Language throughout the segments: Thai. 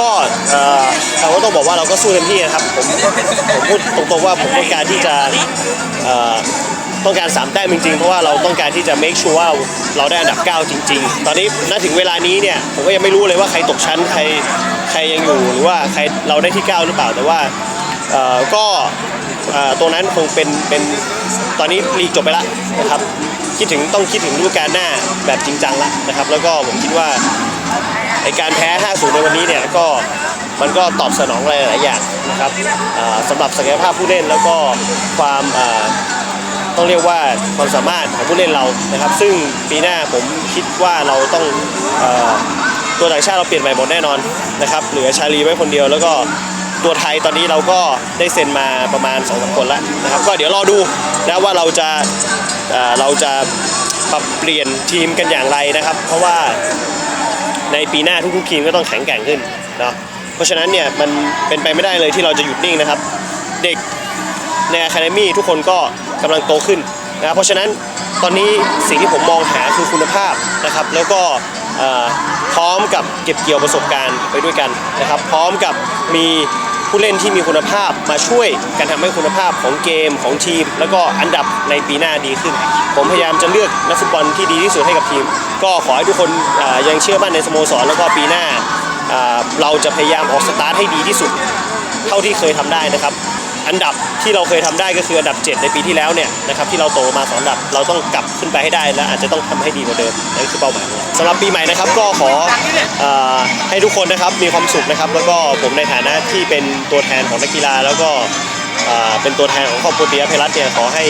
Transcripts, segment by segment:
ก็เราก็ต้องบอกว่าเราก็สู้เต็มที่นะครับผมผมพูดตรงๆว่าผมต้องการที่จะต้องการสามแต้มจริงๆ เพราะว่าเราต้องการที่จะ make sure ว่าเราได้อันดับ 9 จริง ๆ ตอนนี้ณถึงเวลานี้เนี่ยผมก็ยังไม่รู้เลยว่าใครตกชั้นใครใครยังอยู่หรือว่าใครเราได้ที่ 9 หรือเปล่าแต่ว่าก็ตรงนั้นคงเป็นเป็นตอนนี้ลีกจบไปแล้วนะครับคิดถึงต้องคิดถึงฤดูกาลหน้าแบบจริงจังแล้วนะครับ แล้วก็ผมคิดว่า การแพ้ 5-0 ในวันนี้เนี่ยก็มันก็ตอบสนองอะไรหลายๆอย่างนะครับสำหรับศักยภาพผู้เล่นแล้วก็ความต้องเรียกว่าความสามารถของผู้เล่นเรานะครับ ซึ่งปีหน้าผมคิดว่าเราต้องอตัวต่างชาติเราเปลี่ยนใหม่หมดแน่นอนนะครับเหลือชาลีไว้คนเดียวแล้วก็ตัวไทยตอนนี้เราก็ได้เซ็นมาประมาณ2อสคนแล้วนะครับ ก็เดี๋ยวรอดูนะว่าเราจะเราจะปรับเปลี่ยนทีมกันอย่างไรนะครับ เพราะว่า ในปีหน้าทุกๆทีมก็ต้องแข็งแกร่งขึ้นเนาะเพราะฉะนั้นเนี่ยมันเป็นไปไม่ได้เลยที่เราจะหยุดนิ่งนะครับ เด็กในอะคาเดมี่ทุกคนก็กำลังโตขึ้นนะเพราะฉะนั้นตอนนี้สิ่งที่ผมมองหาคือคุณภาพนะครับ แล้วก็พร้อมกับเก็บเกี่ยวประสบการณ์ไปด้วยกันนะครับ พร้อมกับมีผู้เล่นที่มีคุณภาพมาช่วยกันทำให้คุณภาพของเกมของทีม แล้วก็อันดับในปีหน้าดีขึ้น ผมพยายามจะเลือกนักฟุตบอลที่ดีที่สุดให้กับทีม ก็ขอให้ทุกคนยังเชื่อมั่นในสโมสรแล้วก็ปีหน้าเราจะพยายามออกสตาร์ทให้ดีที่สุด เท่าที่เคยทำได้นะครับ อันดับที่เราเคยทำได้ก็คืออันดับ 7 ในปีที่แล้วเนี่ยนะครับที่เราโตมาสองอันดับเราต้องกลับขึ้นไปให้ได้และอาจจะต้องทำให้ดีกว่าเดิมนั่นคือเป้าหมายของเราสำหรับปีใหม่นะครับก็ขออให้ทุกคนนะครับมีความสุขนะครับ แล้วก็ผมในฐานะที่เป็นตัวแทนของนักกีฬาแล้วก็เป็นตัวแทนของครอบครัวเตียเพรัตน์เนี่ยขอให้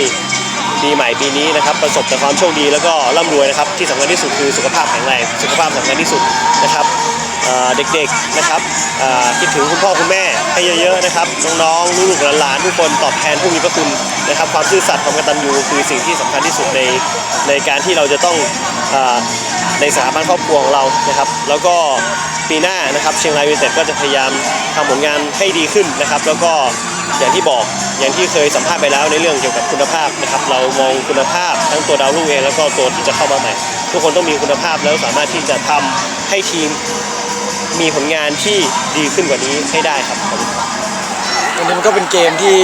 ปีใหม่ปีนี้นะครับประสบแต่ความโชคดีแล้วก็ร่ำรวยนะครับที่สำคัญที่สุดคือสุขภาพแข็งแรงสุขภาพสำคัญที่สุดนะครับเด็กๆนะครับคิดถึงคุณพ่อคุณแม่ให้เยอะๆนะครับน้องๆลูกหลานทุกคนตอบแทนผู้มีพระคุณนะครับความซื่อสัตย์ความกตัญญูคือสิ่งที่สำคัญที่สุดในในการที่เราจะต้องอในสถาบันครอบครัวของเรานะครับ แล้วก็ปีหน้านะครับเชียงรายยูไนเต็ดก็จะพยายามทำผลงานให้ดีขึ้นนะครับ แล้วก็ อย่างที่บอกอย่างที่เคยสัมภาษณ์ไปแล้วในเรื่องเกี่ยวกับคุณภาพนะครับเรามองคุณภาพทั้งตัวดาวรุ่งเองแล้วก็ตัวที่จะเข้ามาใหม่ ทุกคนต้องมีคุณภาพแล้วสามารถที่จะทำให้ทีมมีผลงานที่ดีขึ้นกว่านี้ให้ได้ครับขอบคุณครับวันนี้มันก็เป็นเกมที่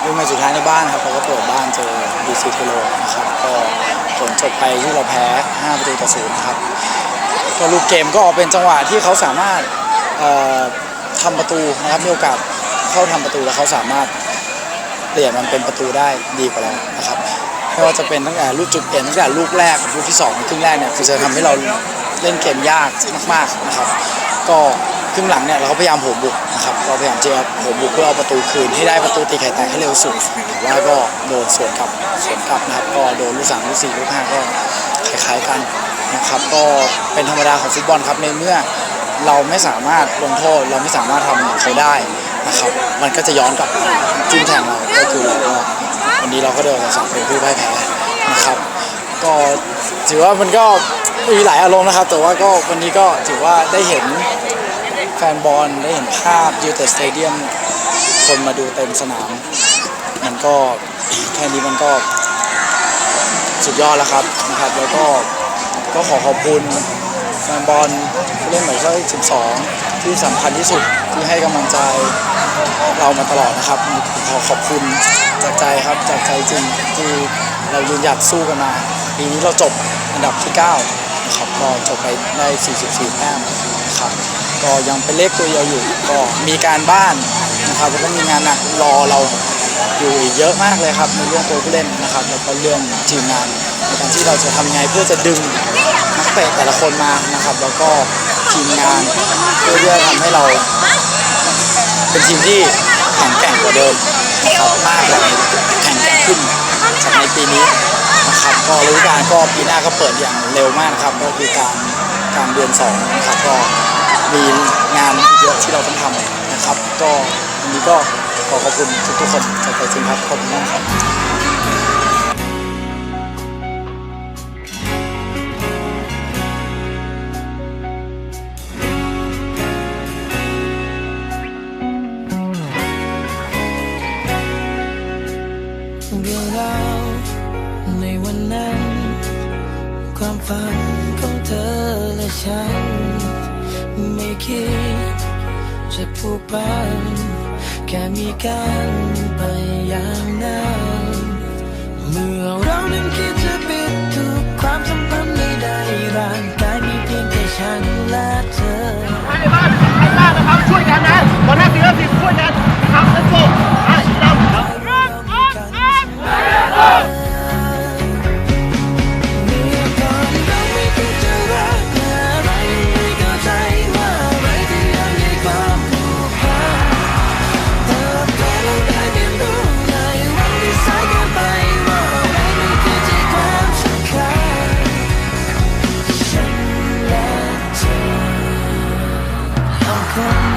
เป็นเกมสุดท้ายในบ้านครับเขาก็เปิดบ้านเจอดีซีเทโลนะครับก็ผลจบไปที่เราแพ้ 5 ประตูต่อศูนย์ครับก็ลูกเกมก็เป็นจังหวะที่เขาสามารถทำประตูนะครับมีโอกาส เขาทำประตูแล้วเขาสามารถเปลี่ยนมันเป็นประตูได้ดีกว่าเรานะครับไม่ว่าจะเป็นตั้งแต่ลูกจุดเปลี่ยนตั้งแต่ลูกแรกลูกที่สองครึ่งแรกเนี่ยคือจะทำให้เราเล่นเกมยากมากๆนะครับ ก็ครึ่งหลังเนี่ยเราก็พยายามโหมบุกนะครับเราพยายามจะโหมบุกเพื่อเอาประตูคืนให้ได้ประตูตีไข่แตกให้เร็วสุดแต่ว่าก็โดนสวนกลับสวนกลับนะครับก็โดนลูกสามลูกสี่ลูกห้าก็คล้ายๆกันนะครับก็เป็นธรรมดาของฟุตบอลครับในเมื่อเราไม่สามารถลงโทษเราไม่สามารถทำเหมือนเขาได้ นะครับมันก็จะย้อนกลับมาจิ้มแทงเราก็คือเราก็วันนี้เราก็เดินสองเป็นผู้พ่ายแพ้นะครับ ก็ถือว่ามันก็มีหลายอารมณ์นะครับ แต่ว่าก็วันนี้ก็ถือว่าได้เห็นแฟนบอลได้เห็นภาพยูเตสเตเดียมคนมาดูเต็มสนาม มันก็แค่นี้มันก็สุดยอดแล้วครับนะครับ แล้วก็ก็ขอขอบคุณแฟนบอลผู้เล่นหมายเลข12 ที่สำคัญที่สุดที่ให้กำลังใจเรามาตลอดนะครับขอขอบคุณจากใจครับจากใจจริงที่เรายืนหยัดสู้กันมาปีนี้เราจบอันดับที่ 9 นะครับก็จบไปได้ 44 แต้มนะครับก็ยังเป็นเลขตัวเดียวอยู่ก็มีการบ้านนะครับแล้วก็มีงานหนักรอเราอยู่อีกเยอะมากเลยครับในเรื่องตัวผู้เล่นนะครับแล้วก็เรื่องทีมงานในการที่เราจะทำไงเพื่อจะดึงนักเตะแต่ละคนมานะครับ แล้วก็ ทีมงาน เพื่อที่จะทำให้เราเป็นทีมที่แข็งแกร่งกว่าเดิมนะครับมากเลยแข็งแกร่งขึ้นจากในปีนี้นะครับก็ฤดูกาลก็ปีหน้าก็เปิดอย่างเร็วมากนะครับก็คือการกลางเดือนสองนะครับก็มีงานอีกเยอะที่เราต้องทำนะครับ ก็วันนี้ก็ขอขอบคุณทุกๆคนจากใจจริงครับขอบคุณมากครับ ฝันของเธอและฉัน ไม่คิดจะผูกพันแค่มีกันไปอย่างนั้น from